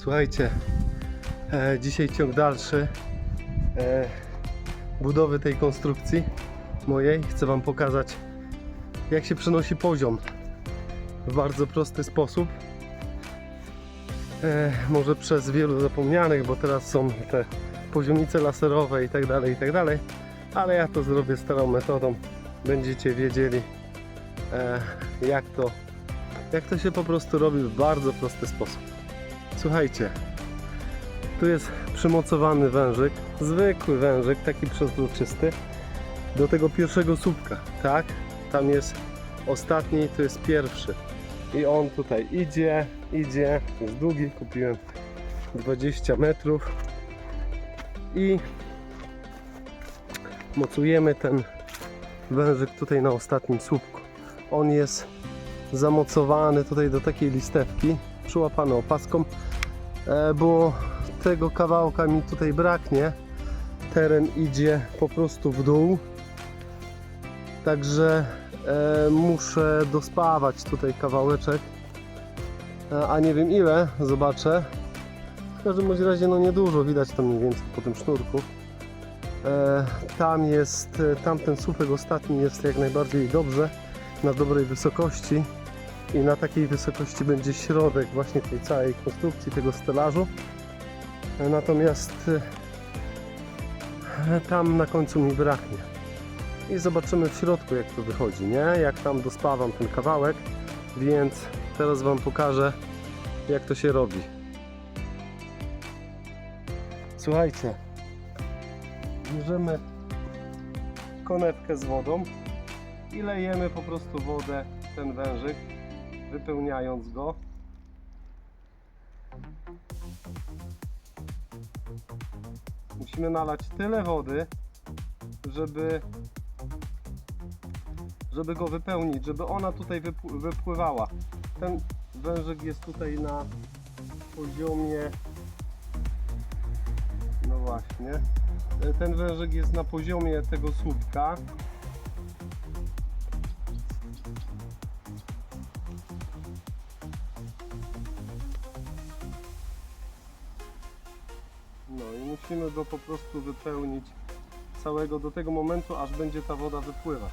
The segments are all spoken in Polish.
Słuchajcie, e, dzisiaj ciąg dalszy e, budowy tej konstrukcji mojej. Chcę Wam pokazać, jak się przenosi poziom w bardzo prosty sposób. E, może przez wielu zapomnianych, bo teraz są te poziomice laserowe i tak dalej, i tak dalej. Ale ja to zrobię starą metodą. Będziecie wiedzieli, e, jak to, jak to się po prostu robi w bardzo prosty sposób. Słuchajcie, tu jest przymocowany wężyk, zwykły wężyk, taki przezroczysty, do tego pierwszego słupka, tak? Tam jest ostatni, to jest pierwszy. I on tutaj idzie, idzie, jest długi, kupiłem 20 metrów i mocujemy ten wężyk tutaj na ostatnim słupku. On jest zamocowany tutaj do takiej listewki, przyłapany opaską, e, bo tego kawałka mi tutaj braknie. Teren idzie po prostu w dół, także e, muszę dospawać tutaj kawałeczek, e, a nie wiem ile, zobaczę. W każdym bądź razie no niedużo, widać to mniej więcej po tym sznurku. Tam jest, tamten słupek ostatni jest jak najbardziej dobrze, na dobrej wysokości i na takiej wysokości będzie środek właśnie tej całej konstrukcji, tego stelażu. Natomiast e, tam na końcu mi braknie. I zobaczymy w środku jak to wychodzi, nie? Jak tam dospawam ten kawałek, więc teraz Wam pokażę jak to się robi. Słuchajcie, bierzemy konewkę z wodą i lejemy po prostu wodę w ten wężyk, wypełniając go. Musimy nalać tyle wody, żeby żeby go wypełnić, żeby ona tutaj wypł- wypływała. Ten wężyk jest tutaj na poziomie no właśnie. E, Ten wężyk jest na poziomie tego słupka. Musimy go po prostu wypełnić całego do tego momentu, aż będzie ta woda wypływać.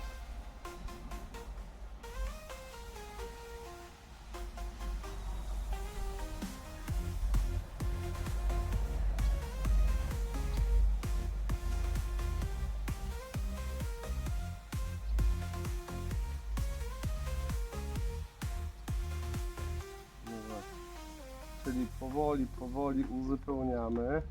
No. Czyli powoli, powoli uzupełniamy.